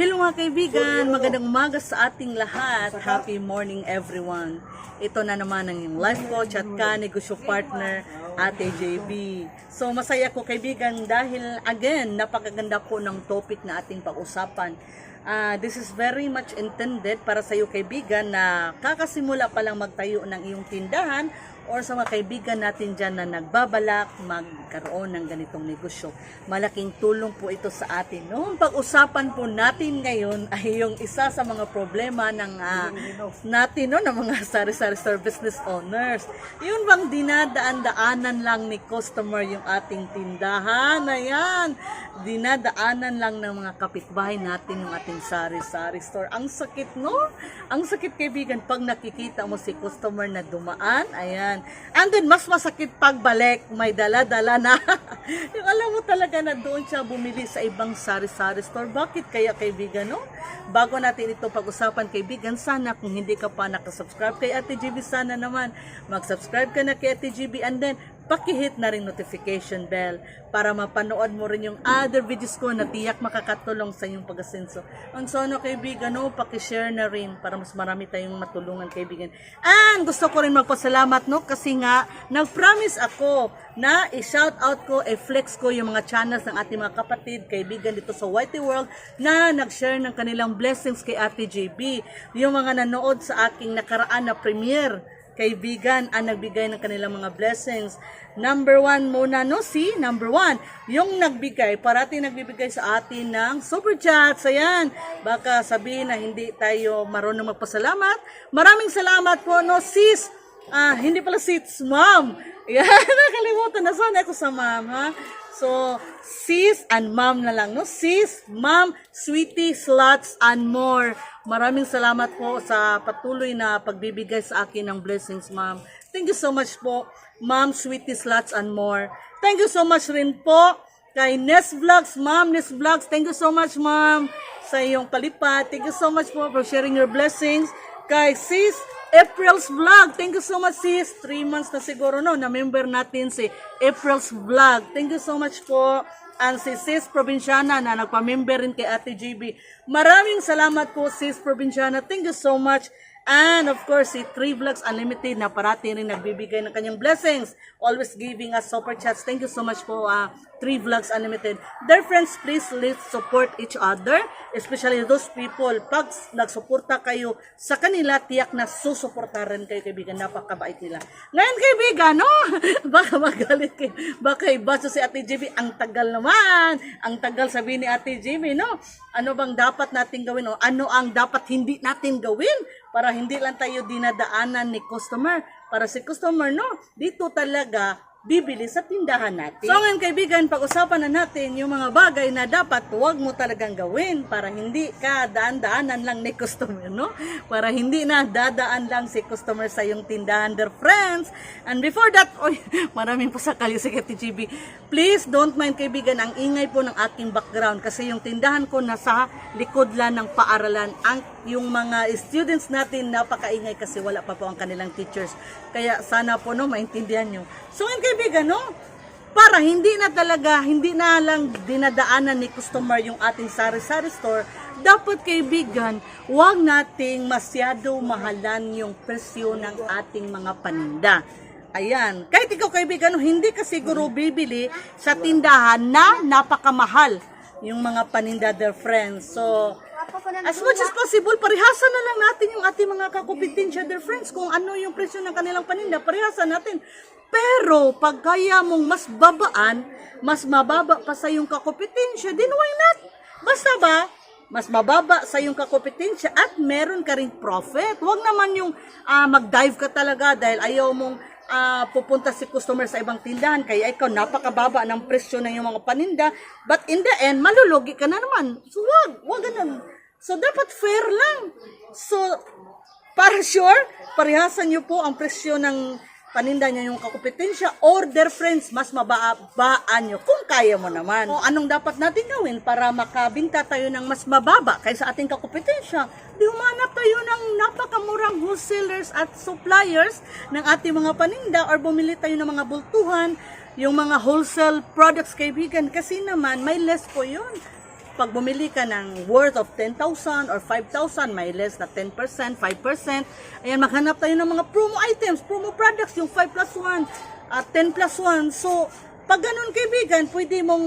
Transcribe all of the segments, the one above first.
Hello mga kaibigan, magandang umaga sa ating lahat. Happy morning everyone. Ito na naman ang iyong life coach at ka-negosyo partner, Ate JB. So masaya ko kaibigan dahil again, napakaganda po ng topic na ating pag-usapan. Ah, this is very much intended para sa iyo kaibigan na kakasimula pa lang magtayo ng iyong tindahan or sa mga kaibigan natin dyan na nagbabalak magkaroon ng ganitong negosyo. Malaking tulong po ito sa atin. No? Ang pag-usapan po natin ngayon ay yung isa sa mga problema ng ah, natin, no, ng mga sari-sari store business owners. Yun bang dinadaan-daanan lang ni customer yung ating tindahan? Ayan, dinadaanan lang ng mga kapitbahay natin yung ating sari-sari store. Ang sakit, no? Ang sakit, kaibigan, pag nakikita mo si customer na dumaan, ayan. And then, mas masakit pagbalik, may dala-dala na. yung alam mo talaga na doon siya bumili sa ibang sari-sari store. Bakit kaya, kaibigan, no? Bago natin ito pag-usapan, kaibigan, sana kung hindi ka pa nakasubscribe kay Ate GB, sana naman mag-subscribe ka na kay Ate GB and then pakihit na rin notification bell para mapanood mo rin yung other videos ko na tiyak makakatulong sa inyong pag-asenso. Ang sana kaibigan, no, pakishare na rin para mas marami tayong matulungan kaibigan. And gusto ko rin magpasalamat no kasi nga nag-promise ako na i-shout out ko, i-flex ko yung mga channels ng ating mga kapatid, kaibigan dito sa Whitey World na nag-share ng kanilang blessings kay Ate JB. Yung mga nanood sa aking nakaraan na premiere kaibigan ang nagbigay ng kanilang mga blessings. Number one muna, no? Si, number one, yung nagbigay, parati nagbibigay sa atin ng super chats. Ayan, baka sabihin na hindi tayo marunong magpasalamat. Maraming salamat po, no, sis. Ah, hindi pala sis, ma'am. Yan, nakalimutan na sana ako sa ma'am, ha? So, sis and ma'am na lang, no? Sis, ma'am, sweetie, slots, and more. Maraming salamat po sa patuloy na pagbibigay sa akin ng blessings, ma'am. Thank you so much po, ma'am, sweetie, slots, and more. Thank you so much rin po kay Nes Vlogs, ma'am, Nes Vlogs. Thank you so much, ma'am, sa iyong palipat. Thank you so much po for sharing your blessings. Kay sis, April's Vlog. Thank you so much, sis. Three months na siguro, no, na member natin si April's Vlog. Thank you so much po. And si Sis Provinciana na nagpa-member rin kay Ate GB. Maraming salamat po, Sis Provinciana. Thank you so much. And of course, si 3 Vlogs Unlimited na parati rin nagbibigay ng kanyang blessings. Always giving us super chats. Thank you so much po, uh, 3 Vlogs Unlimited. Dear friends, please let's support each other. Especially those people. Pag nagsuporta kayo sa kanila, tiyak na susuporta rin kayo, kaibigan. Napakabait nila. Ngayon, kaibigan, no? Baka magalit kayo. Baka ibaso si Ate JB. Ang tagal naman. Ang tagal sabihin ni Ate JB, no? Ano bang dapat natin gawin? O ano ang dapat hindi natin gawin? Para hindi lang tayo dinadaanan ni customer. Para si customer, no? Dito talaga bibili sa tindahan natin. So ngayon kaibigan, pag-usapan na natin yung mga bagay na dapat huwag mo talagang gawin para hindi ka daan-daanan lang ni customer, no? Para hindi na dadaan lang si customer sa yung tindahan, their friends. And before that, oy, maraming po sa kalyo sa KTGB. Please don't mind kaibigan, ang ingay po ng aking background kasi yung tindahan ko nasa likod lang ng paaralan. Ang yung mga students natin napakaingay kasi wala pa po ang kanilang teachers. Kaya sana po no maintindihan nyo. So ngayon kaibigan no, para hindi na talaga, hindi na lang dinadaanan ni customer yung ating sari-sari store, dapat kaibigan, huwag nating masyado mahalan yung presyo ng ating mga paninda. Ayan. Kahit ikaw kaibigan, hindi ka siguro bibili sa tindahan na napakamahal yung mga paninda their friends. So, As much as possible, parihasan na lang natin yung ating mga kakupitensya, their friends, kung ano yung presyo ng kanilang paninda, parihasan natin. Pero, pag kaya mong mas babaan, mas mababa pa sa yung kakupitensya, then why not? Basta ba, mas mababa sa yung kakupitensya at meron ka ring profit. Huwag naman yung ah, mag-dive ka talaga dahil ayaw mong ah, pupunta si customer sa ibang tindahan kaya ikaw napakababa ng presyo ng iyong mga paninda but in the end malulugi ka na naman so wag wag ganun so dapat fair lang so para sure parihasan niyo po ang presyo ng paninda niya yung kakupitensya or their friends mas mababaan nyo kung kaya mo naman. O anong dapat natin gawin para makabinta tayo ng mas mababa kaysa ating kakupitensya? Di humanap tayo ng napakamurang wholesalers at suppliers ng ating mga paninda or bumili tayo ng mga bultuhan, yung mga wholesale products kaibigan kasi naman may less po yun. Pag bumili ka ng worth of 10,000 or 5,000, may less na 10%, 5%. Ayan, maghanap tayo ng mga promo items, promo products, yung 5 plus 1, at 10 plus 1. So, pag ganun kaibigan, pwede mong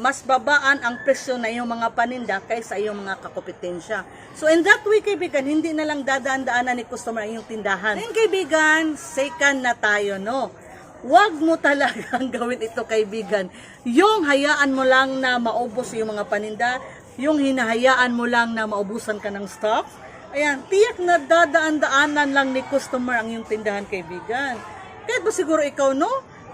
mas babaan ang presyo na iyong mga paninda kaysa iyong mga kakompetensya. So in that way kaibigan, hindi na lang dadaan-daanan ni customer ang iyong tindahan. Ngayon kaibigan, second na tayo, no? Huwag mo talagang gawin ito kaibigan. Yung hayaan mo lang na maubos yung mga paninda, yung hinahayaan mo lang na maubusan ka ng stocks, ayan, tiyak na dadaan-daanan lang ni customer ang iyong tindahan kaibigan. Kahit ba siguro ikaw, no?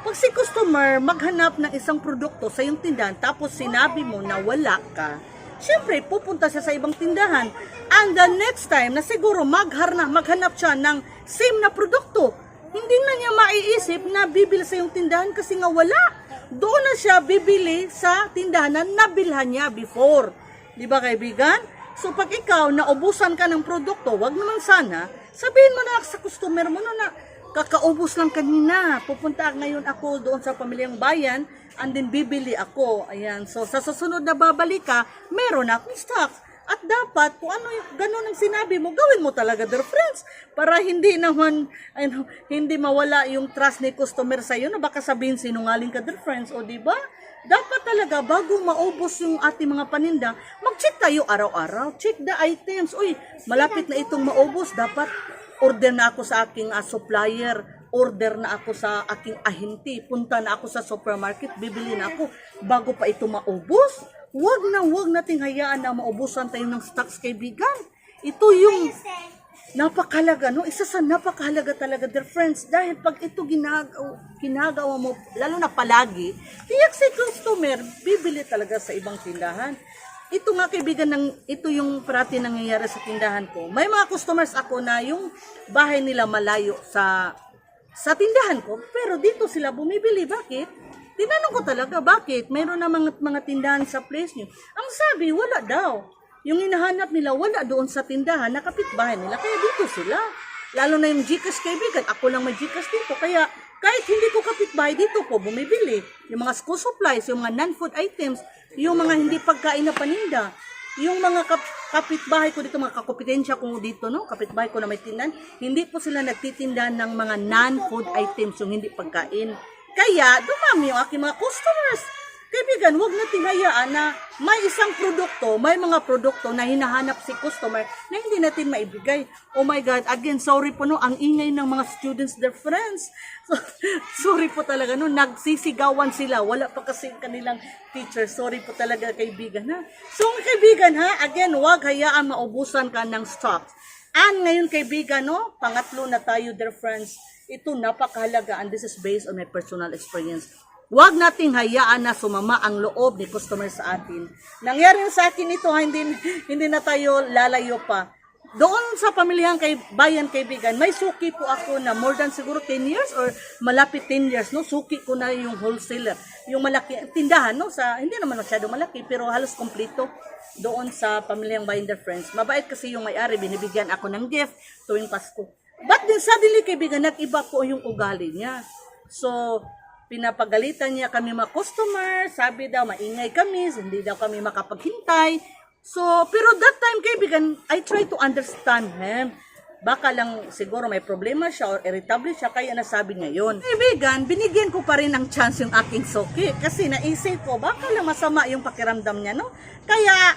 Pag si customer maghanap ng isang produkto sa iyong tindahan tapos sinabi mo na wala ka, syempre pupunta siya sa ibang tindahan. And the next time na siguro magharna, maghanap siya ng same na produkto, hindi na niya maiisip na bibili sa iyong tindahan kasi nga wala. Doon na siya bibili sa tindahan na nabilhan niya before. Di ba kaibigan? So pag ikaw naubusan ka ng produkto, wag naman sana, sabihin mo na sa customer mo na kakaubos lang kanina. Pupunta ngayon ako doon sa pamilyang bayan and then bibili ako. Ayan. So sa susunod na babalik ka, meron akong stocks. At dapat, kung ano yung ganun ang sinabi mo, gawin mo talaga, dear friends. Para hindi naman, ano, hindi mawala yung trust ni customer sa iyo na baka sabihin sinungaling ka, dear friends. O di ba? Dapat talaga, bago maubos yung ating mga paninda, mag-check tayo araw-araw. Check the items. Uy, malapit na itong maubos. Dapat order na ako sa aking ah, supplier. Order na ako sa aking ahinti. Punta na ako sa supermarket. Bibili na ako bago pa ito maubos. Huwag na huwag nating hayaan na maubusan tayo ng stocks kaibigan. Ito yung napakahalaga, no? Isa sa napakahalaga talaga, dear friends. Dahil pag ito ginagawa, ginagawa mo, lalo na palagi, tiyak si customer, bibili talaga sa ibang tindahan. Ito nga kaibigan, ng, ito yung parati nangyayari sa tindahan ko. May mga customers ako na yung bahay nila malayo sa sa tindahan ko, pero dito sila bumibili. Bakit? Tinanong ko talaga, bakit? Mayroon na mga, mga tindahan sa place nyo. Ang sabi, wala daw. Yung hinahanap nila, wala doon sa tindahan, nakapitbahay nila, kaya dito sila. Lalo na yung Gcash kaibigan, ako lang may Gcash dito, kaya kahit hindi ko kapitbahay dito ko bumibili. Yung mga school supplies, yung mga non-food items, yung mga hindi pagkain na paninda, yung mga kap- kapitbahay ko dito, mga kakompetensya ko dito, no? kapitbahay ko na may tindahan, hindi po sila nagtitinda ng mga non-food items, yung hindi pagkain. Kaya, dumami yung aking mga customers. Kaibigan, huwag nating hayaan na may isang produkto, may mga produkto na hinahanap si customer na hindi natin maibigay. Oh my God, again, sorry po no, ang ingay ng mga students, their friends. So, sorry po talaga no, nagsisigawan sila. Wala pa kasi kanilang teacher. Sorry po talaga kaibigan ha. So kaibigan ha, again, huwag hayaan maubusan ka ng stocks. And ngayon kaibigan no, pangatlo na tayo, dear friends, ito napakahalaga and this is based on my personal experience. Huwag nating hayaan na sumama ang loob ni customer sa atin. Nangyari sa akin ito, hindi, hindi na tayo lalayo pa. Doon sa pamilihang kay bayan kaibigan, may suki po ako na more than siguro 10 years or malapit 10 years, no? Suki ko na yung wholesaler, yung malaki tindahan, no? Sa hindi naman masyado malaki pero halos kompleto doon sa pamilyang their friends. Mabait kasi yung may-ari, binibigyan ako ng gift tuwing Pasko. But then suddenly kaibigan, nag-iba po yung ugali niya. So, pinapagalitan niya kami mga customer, sabi daw maingay kami, hindi daw kami makapaghintay. So, pero that time kaibigan, I try to understand him. Baka lang siguro may problema siya or irritable siya, kaya nasabi niya yun. Kaibigan, binigyan ko pa rin ng chance yung aking suki kasi naisip ko, baka lang masama yung pakiramdam niya, no? Kaya,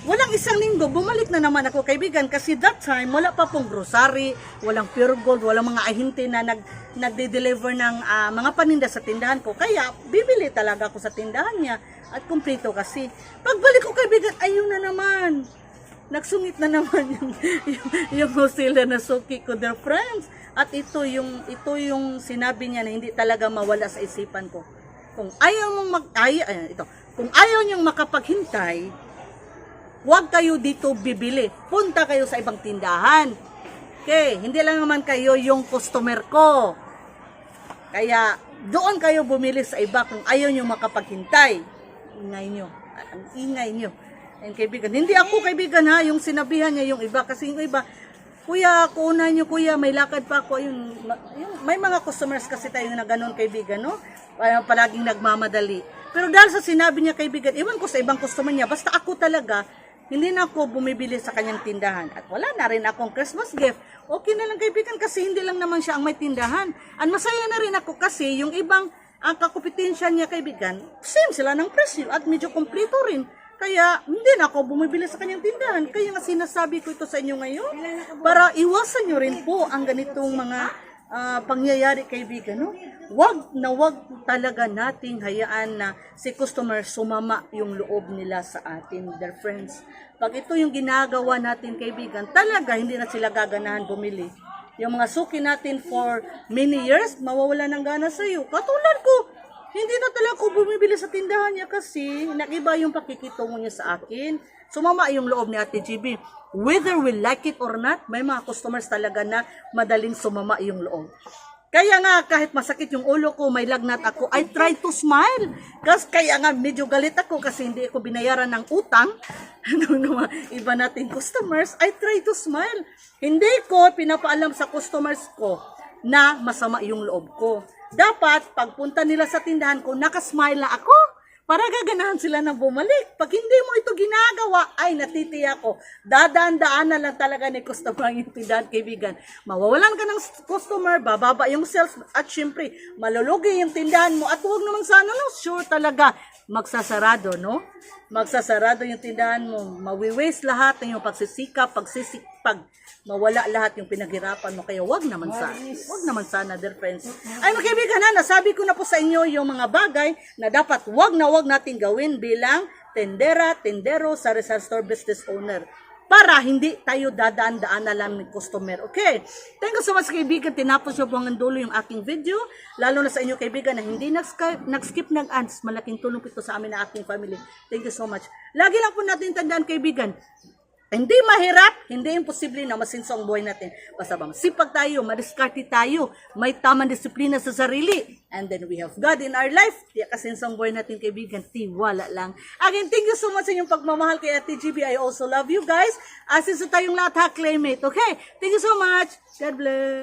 Walang isang linggo, bumalik na naman ako kaibigan kasi that time wala pa pong grocery, walang pure gold, walang mga ahinte na nag, nagde-deliver ng ah, mga paninda sa tindahan ko. Kaya bibili talaga ako sa tindahan niya at kumplito kasi. Pagbalik ko kaibigan, ayun na naman. Nagsungit na naman yung, yung, yung wholesaler na suki ko, dear friends. At ito yung, ito yung sinabi niya na hindi talaga mawala sa isipan ko. Kung ayaw mong mag, ay, ay, ito, kung ayaw niyang makapaghintay, Huwag kayo dito bibili. Punta kayo sa ibang tindahan. Okay, hindi lang naman kayo yung customer ko. Kaya doon kayo bumili sa iba kung ayaw nyo makapaghintay. Ingay nyo. Ang ingay nyo. And kaibigan, hindi ako kaibigan ha, yung sinabihan niya yung iba kasi yung iba, Kuya, kuuna nyo kuya, may lakad pa ako. Yung, yung- may mga customers kasi tayo na ganun kaibigan, no? Palaging nagmamadali. Pero dahil sa sinabi niya kaibigan, iwan ko sa ibang customer niya, basta ako talaga, hindi na ako bumibili sa kanyang tindahan. At wala na rin akong Christmas gift. Okay na lang kaibigan kasi hindi lang naman siya ang may tindahan. At masaya na rin ako kasi yung ibang ang kakompetensya niya kaibigan, same sila ng presyo at medyo kompleto rin. Kaya hindi na ako bumibili sa kanyang tindahan. Kaya nga sinasabi ko ito sa inyo ngayon para iwasan nyo rin po ang ganitong mga ah, pangyayari kaibigan. No? Wag na wag talaga nating hayaan na si customer sumama yung loob nila sa atin, their friends. Pag ito yung ginagawa natin kaibigan, talaga hindi na sila gaganahan bumili. Yung mga suki natin for many years, mawawala ng gana sa iyo. Katulad ko, hindi na talaga ako bumibili sa tindahan niya kasi nagiba yung pakikitungo niya sa akin. Sumama yung loob ni Ate GB. Whether we like it or not, may mga customers talaga na madaling sumama yung loob. Kaya nga, kahit masakit yung ulo ko, may lagnat ako, I try to smile. Kasi kaya nga, medyo galit ako kasi hindi ako binayaran ng utang ng mga iba nating customers. I try to smile. Hindi ko pinapaalam sa customers ko na masama yung loob ko. Dapat, pagpunta nila sa tindahan ko, nakasmile na ako para gaganahan sila na bumalik. Pag hindi mo ito ginagawa, ay natitiya ko. Dadaan-daan na lang talaga ni customer yung tindahan, kaibigan. Mawawalan ka ng customer, bababa yung sales, at syempre, malulugi yung tindahan mo. At huwag naman sana, no, sure talaga, magsasarado, no? Magsasarado yung tindahan mo. Mawi-waste lahat ng yung pagsisikap, pagsisikpag. Mawala lahat yung pinaghirapan mo. Kaya wag naman sana. Wag naman sana, dear friends. Ay, mga kaibigan, ha, nasabi ko na po sa inyo yung mga bagay na dapat wag na wag natin gawin bilang tendera, tendero sa Rizal Store business owner para hindi tayo dadaan-daan na lang ng customer. Okay? Thank you so much kaibigan. Tinapos nyo po hanggang dulo yung aking video. Lalo na sa inyo kaibigan na hindi nag-skip, nag-skip ng ads. Malaking tulong ito sa amin na aking family. Thank you so much. Lagi lang po natin tandaan kaibigan. Hindi mahirap, hindi imposible na masinso ang buhay natin. Basta ba, masipag tayo, madiskarte tayo, may tamang disiplina sa sarili, and then we have God in our life. Tiyak kasinso ang buhay natin, kaibigan, tiwala lang. Again, thank you so much sa inyong pagmamahal kay Ate GB. I also love you guys. Asin sa tayong lahat ha, claim it. Okay? Thank you so much. God bless.